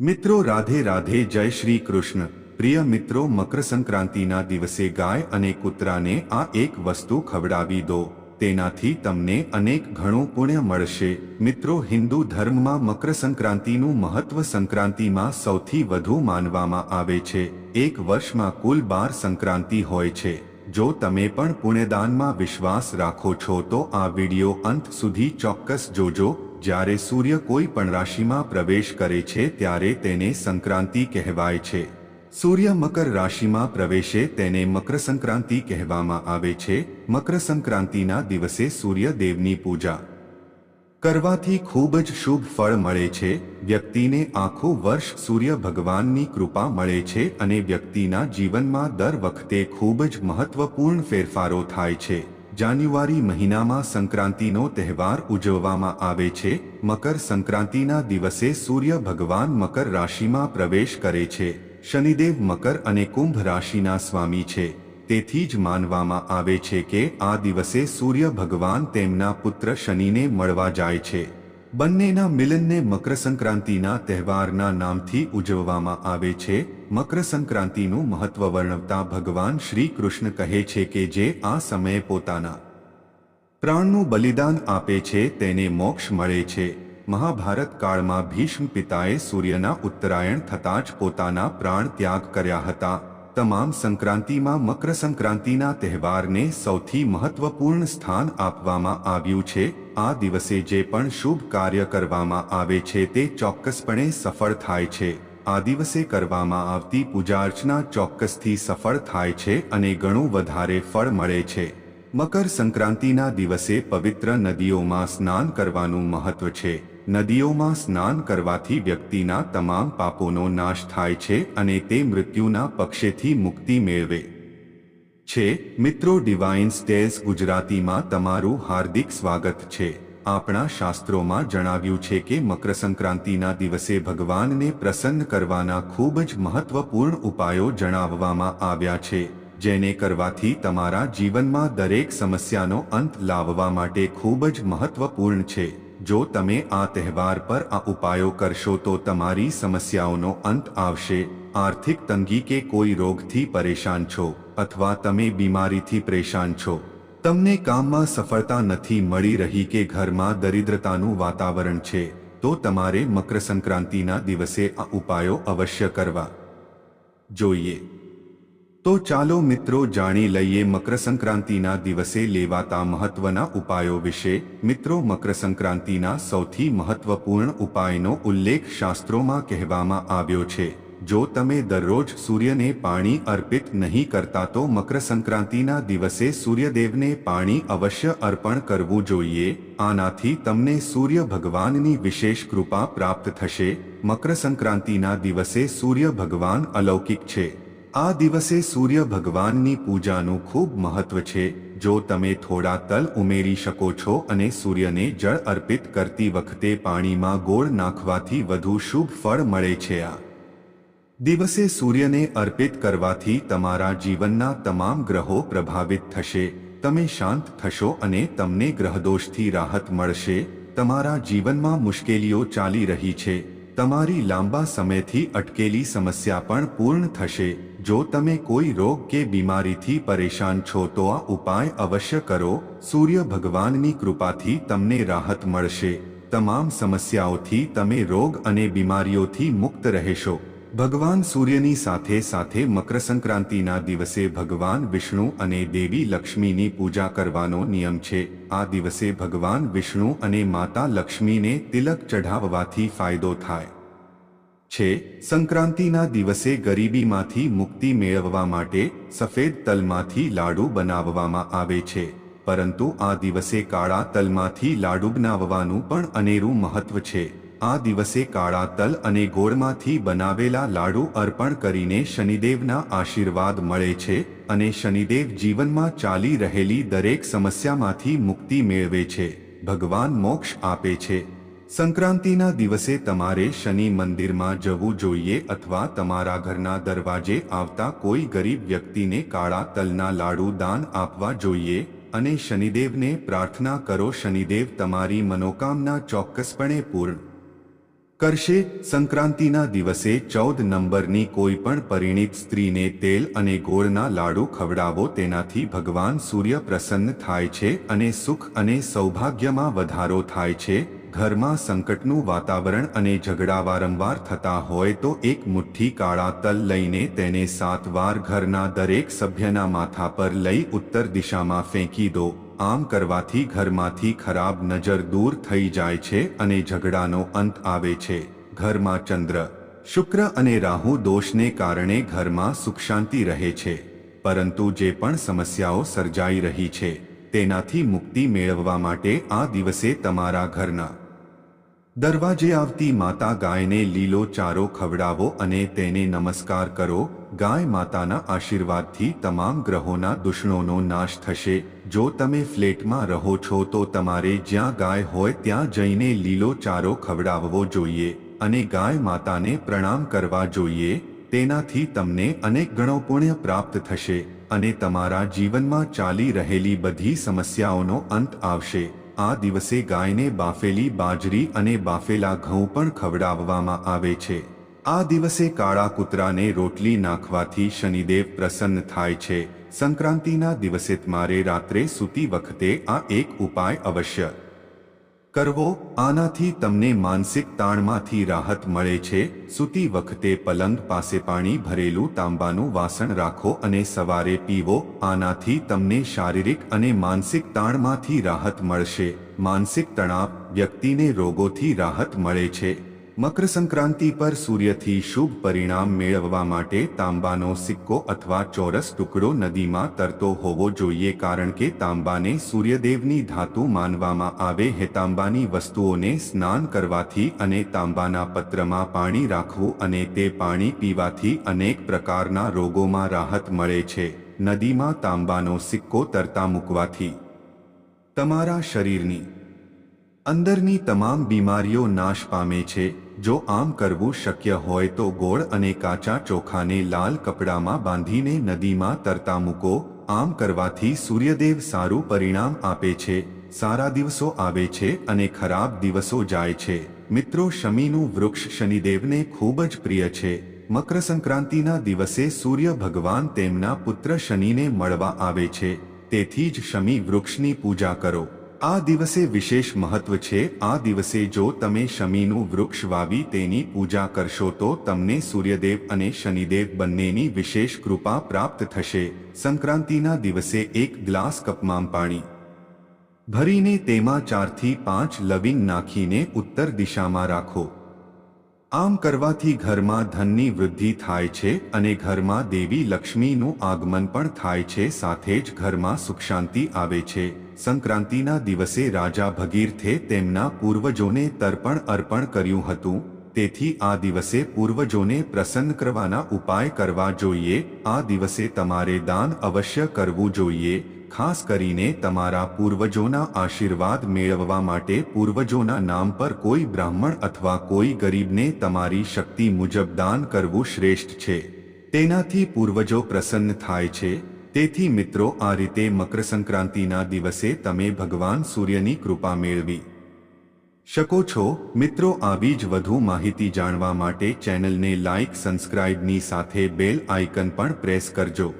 મિત્રો રાધે રાધે જય શ્રી કૃષ્ણ. પ્રિય મિત્રો મકર સંક્રાંતિના દિવસે ગાય અને કૂતરાને આ એક વસ્તુ ખવડાવી દો. તેનાથી તમને અનેક ઘણું પુણ્ય મળશે. મિત્રો, હિન્દુ ધર્મમાં મકર સંક્રાંતિનું મહત્વ સંક્રાંતિમાં સૌથી વધુ માનવામાં આવે છે. એક વર્ષમાં કુલ બાર સંક્રાંતિ હોય છે. જો તમે પણ પુણ્યદાનમાં વિશ્વાસ રાખો છો તો આ વિડિયો અંત સુધી ચોક્કસ જોજો. જ્યારે સૂર્ય કોઈ પણ રાશિમાં પ્રવેશ કરે છે ત્યારે તેને સંક્રાંતિ કહેવાય છે. સૂર્ય મકર રાશિમાં પ્રવેશે તેને મકર સંક્રાંતિ કહેવામાં આવે છે. મકર સંક્રાંતિના દિવસે સૂર્યદેવની પૂજા કરવાથી ખૂબ જ શુભ ફળ મળે છે. વ્યક્તિને આખું વર્ષ સૂર્ય ભગવાનની કૃપા મળે છે અને વ્યક્તિના જીવનમાં દર વખતે ખૂબ જ મહત્વપૂર્ણ ફેરફારો થાય છે. જાન્યુઆરી મહિનામાં સંક્રાંતિનો તહેવાર ઉજવવામાં આવે છે. મકર સંક્રાંતિના દિવસે સૂર્ય ભગવાન મકર રાશિમાં પ્રવેશ કરે છે. શનિદેવ મકર અને કુંભ રાશિના સ્વામી છે. તેથી જ માનવામાં આવે છે કે આ દિવસે સૂર્ય ભગવાન તેમના પુત્ર શનિને મળવા જાય છે. બંનેના મિલનને મકર સંક્રાંતિના તહેવારના નામથી ઉજવવામાં આવે છે. મકર સંક્રાંતિનું મહત્વ વર્ણવતા ભગવાન શ્રી કૃષ્ણ કહે છે કે જે આ સમયે પોતાના પ્રાણનું બલિદાન આપે છે તેને મોક્ષ મળે છે. મહાભારત કાળમાં ભીષ્મ પિતાએ સૂર્યના ઉત્તરાયણ થતાં જ પોતાના પ્રાણ ત્યાગ કર્યા હતા. તમામ સંક્રાંતિમાં મકર સંક્રાંતિના તહેવારને સૌથી મહત્વપૂર્ણ સ્થાન આપવામાં આવ્યું છે. આ દિવસે જે પણ શુભ કાર્ય કરવામાં આવે છે તે ચોક્કસપણે સફળ થાય છે. આ દિવસે કરવામાં આવતી પૂજા અર્ચના ચોક્કસથી સફળ થાય છે અને ઘણું વધારે ફળ મળે છે. મકર સંક્રાંતિના દિવસે પવિત્ર નદીઓમાં સ્નાન કરવાનું મહત્વ છે. નદીઓમાં સ્નાન કરવાથી વ્યક્તિના તમામ પાપોનો નાશ થાય છે અને તે મૃત્યુના પક્ષેથી મુક્તિ મેળવે. છે. મિત્રો ડિવાઇન સ્ટેસ ગુજરાતીમાં તમારું હાર્દિક સ્વાગત છે. આપણા શાસ્ત્રોમાં જણાવ્યું છે કે મકર સંક્રાંતિના દિવસે ભગવાનને પ્રસન્ન કરવાના ખૂબ જ મહત્વપૂર્ણ ઉપાયો જણાવવામાં આવ્યા છે, જેને કરવાથી તમારા જીવનમાં દરેક સમસ્યાનો અંત લાવવા માટે ખૂબ જ મહત્વપૂર્ણ છે. જો તમે આ તહેવાર પર આ ઉપાયો કરશો તો તમારી સમસ્યાઓનો અંત આવશે. આર્થિક તંગી કે કોઈ રોગથી પરેશાન છો અથવા તમે બીમારીથી પરેશાન છો. તમને કામમાં સફળતા નથી મળી રહી કે ઘરમાં દરિદ્રતાનું વાતાવરણ છે, તો તમારે મકર સંક્રાંતિના દિવસે આ ઉપાયો અવશ્ય કરવા જોઈએ. તો ચાલો મિત્રો જાણી લઈએ મકર સંક્રાંતિના દિવસે લેવાતા મહત્વના ઉપાયો વિશે. મિત્રો મકર સંક્રાંતિના સૌથી મહત્વપૂર્ણ ઉપાયનો ઉલ્લેખ શાસ્ત્રોમાં કહેવામાં આવ્યો છે. જો તમે દરરોજ સૂર્યને પાણી અર્પિત નહીં કરતા તો મકર સંક્રાંતિના દિવસે સૂર્યદેવને પાણી અવશ્ય અર્પણ કરવું જોઈએ. આનાથી તમને સૂર્ય ભગવાનની વિશેષ કૃપા પ્રાપ્ત થશે. મકર સંક્રાંતિના દિવસે સૂર્ય ભગવાન અલૌકિક છે. આ દિવસે સૂર્ય ભગવાનની પૂજાનું ખૂબ મહત્વ છે. જો તમે થોડા તલ ઉમેરી શકો છો અને સૂર્યને જળ અર્પિત કરતી વખતે પાણીમાં ગોળ નાખવાથી વધુ શુભ ફળ મળે છે. આ દિવસે સૂર્યને અર્પિત કરવાથી તમારા જીવનના તમામ ગ્રહો પ્રભાવિત થશે. તમે શાંત થશો અને તમને ગ્રહદોષથી રાહત મળશે. તમારા જીવનમાં મુશ્કેલીઓ ચાલી રહી છે. તમારી લાંબા સમયથી અટકેલી સમસ્યા પણ પૂર્ણ થશે. જો તમે કોઈ રોગ કે બીમારીથી પરેશાન છો તો આ ઉપાય અવશ્ય કરો. સૂર્ય ભગવાનની કૃપાથી તમને રાહત મળશે. તમામ સમસ્યાઓથી તમે રોગ અને બીમારીઓથી મુક્ત રહેશો. ભગવાન સૂર્યની સાથે સાથે મકર સંક્રાંતિના દિવસે ભગવાન વિષ્ણુ અને દેવી લક્ષ્મીની પૂજા કરવાનો નિયમ છે. આ દિવસે ભગવાન વિષ્ણુ અને માતા લક્ષ્મીને તિલક ચઢાવવાથી ફાયદો થાય છે. સંક્રાંતિના દિવસે ગરીબીમાંથી મુક્તિ મેળવવા માટે સફેદ તલમાંથી લાડુ બનાવવામાં આવે છે. પરંતુ આ દિવસે કાળા તલમાંથી લાડુ બનાવવાનું પણ અનેરું મહત્વ છે. આ દિવસે કાળા તલ અને ગોળમાંથી બનાવેલા લાડુ અર્પણ કરીને શનિદેવના આશીર્વાદ મળે છે અને શનિદેવ જીવનમાં ચાલી રહેલી દરેક સમસ્યામાંથી મુક્તિ મેળવે છે. ભગવાન મોક્ષ આપે છે. સંક્રાંતિના દિવસે તમારે શનિ મંદિરમાં જવું જોઈએ અથવા તમારા ઘરના દરવાજે આવતા કોઈ ગરીબ વ્યક્તિને કાળા તલના લાડુ દાન આપવા જોઈએ અને શનિદેવને પ્રાર્થના કરો. શનિદેવ તમારી મનોકામના ચોક્કસપણે પૂર્ણ કરશે સંક્રાંતિના દિવસે ચૌદ નંબરની કોઈ પણ પરિણીત સ્ત્રીને તેલ અને ગોળના લાડુ ખવડાવો તેનાથી ભગવાન સૂર્ય પ્રસન્ન થાય છે અને સુખ અને સૌભાગ્યમાં વધારો થાય છે. ઘરમાં સંકટનું વાતાવરણ અને ઝઘડા વારંવાર થતા હોય તો એક મુઠ્ઠી કાળા તલ લઈને તેને સાત વાર ઘરના દરેક સભ્યના માથા પર લઈ ઉત્તર દિશામાં ફેંકી દો. આમ કરવાથી ઘરમાંથી ખરાબ નજર દૂર થઈ જાય છે અને ઝઘડાનો અંત આવે છે. ઘરમાં ચંદ્ર, શુક્ર અને રાહુ દોષને કારણે ઘરમાં સુખ શાંતિ રહે છે. પરંતુ જે પણ સમસ્યાઓ સર્જાઈ રહી છે, તેનાથી મુક્તિ મેળવવા માટે આ દિવસે તમારા ઘરના દરવાજે આવતી માતા ગાયને લીલો ચારો ખવડાવો અને તેને નમસ્કાર કરો. ગાય માતાના આશીર્વાદથી તમામ ગ્રહોના દુષ્ણોનો નાશ થશે. જો તમે ફ્લેટમાં રહો છો તો તમારે જ્યાં ગાય હોય ત્યાં જઈને લીલો ચારો ખવડાવવો જોઈએ અને ગાય માતાને પ્રણામ કરવા જોઈએ, તેનાથી તમને અનેક ગણો પુણ્ય પ્રાપ્ત થશે અને તમારા જીવનમાં ચાલી રહેલી બધી સમસ્યાઓનો અંત આવશે. આ દિવસે ગાયને બાફેલી બાજરી અને બાફેલા ઘઉં પણ ખવડાવવામાં આવે છે. આ દિવસે કાળા કૂતરાને રોટલી નાખવાથી શનિદેવ પ્રસન્ન થાય છે. સંક્રાંતિના દિવસે તમારે રાત્રે સૂતી વખતે આ એક ઉપાય અવશ્ય કરવો. આનાથી તમને માનસિક તાણમાંથી રાહત મળે છે. સૂતી વખતે પલંગ પાસે પાણી ભરેલું તાંબાનું વાસણ રાખો અને સવારે પીવો. આનાથી તમને શારીરિક અને માનસિક તાણમાંથી રાહત મળશે. માનસિક તણાવ વ્યક્તિને રોગોથી રાહત મળે છે. મકર સંક્રાંતિ પર સૂર્યથી શુભ પરિણામ મેળવવા માટે તાંબાનો સિક્કો અથવા ચોરસ ટુકડો નદીમાં તરતો હોવો જોઈએ કારણ કે તાંબાને સૂર્યદેવની ધાતુ માનવામાં આવે હે. તાંબાની વસ્તુઓને સ્નાન કરવાથી અને તાંબાના પત્રમાં પાણી રાખવું અને તે પાણી પીવાથી અનેક પ્રકારના રોગોમાં રાહત મળે છે. નદીમાં તાંબાનો સિક્કો તરતા મૂકવાથી તમારા શરીરની અંદરની તમામ બીમારીઓ નાશ પામે છે. જો આમ કરવું શક્ય હોય તો ગોળ અને કાચા ચોખાને લાલ કપડામાં બાંધીને નદીમાં તરતા મૂકો. આમ કરવાથી સૂર્યદેવ સારું પરિણામ આપે છે. સારા દિવસો આવે છે અને ખરાબ દિવસો જાય છે. મિત્રો, શમીનું વૃક્ષ શનિદેવને ખૂબ જ પ્રિય છે. મકર સંક્રાંતિના દિવસે સૂર્ય ભગવાન તેમના પુત્ર શનિને મળવા આવે છે. તેથી જ શમી વૃક્ષની પૂજા કરો. આ દિવસે વિશેષ મહત્વ છે. આ દિવસે જો તમે શમીનું વૃક્ષ વાવી તેની પૂજા કરશો તો તમને સૂર્યદેવ અને શનિદેવ બંનેની વિશેષ કૃપા પ્રાપ્ત થશે. સંક્રાંતિના દિવસે એક ગ્લાસ કપમાં પાણી ભરીને તેમાં ચારથી પાંચ લવિંગ નાખીને ઉત્તર દિશામાં રાખો. આમ કરવાથી ઘરમાં ધનની વૃદ્ધિ થાય છે અને ઘરમાં દેવી લક્ષ્મીનું આગમન પણ થાય છે. સાથે જ ઘરમાં સુખ શાંતિ આવે છે. સંક્રાંતિના દિવસે રાજા ભગીરથે તેમના પૂર્વજોને તર્પણ અર્પણ કર્યું હતું. તેથી આ દિવસે પૂર્વજોને પ્રસન્ન કરવાના ઉપાય કરવા જોઈએ. આ દિવસે તમારે દાન અવશ્ય કરવું જોઈએ. ખાસ કરીને તમારા પૂર્વજોના આશીર્વાદ મેળવવા માટે પૂર્વજોના નામ પર કોઈ બ્રાહ્મણ અથવા કોઈ ગરીબને તમારી શક્તિ મુજબ દાન કરવું શ્રેષ્ઠ છે. તેનાથી પૂર્વજો પ્રસન્ન થાય છે. તેથી મિત્રો, આ રીતે મકર સંક્રાંતિના દિવસે તમે ભગવાન સૂર્યની કૃપા મેળવી શકો છો. મિત્રો, આવી જ વધુ માહિતી જાણવા માટે ચેનલને લાઇક સબસ્ક્રાઇબની સાથે બેલ આઇકન પણ પ્રેસ કરજો.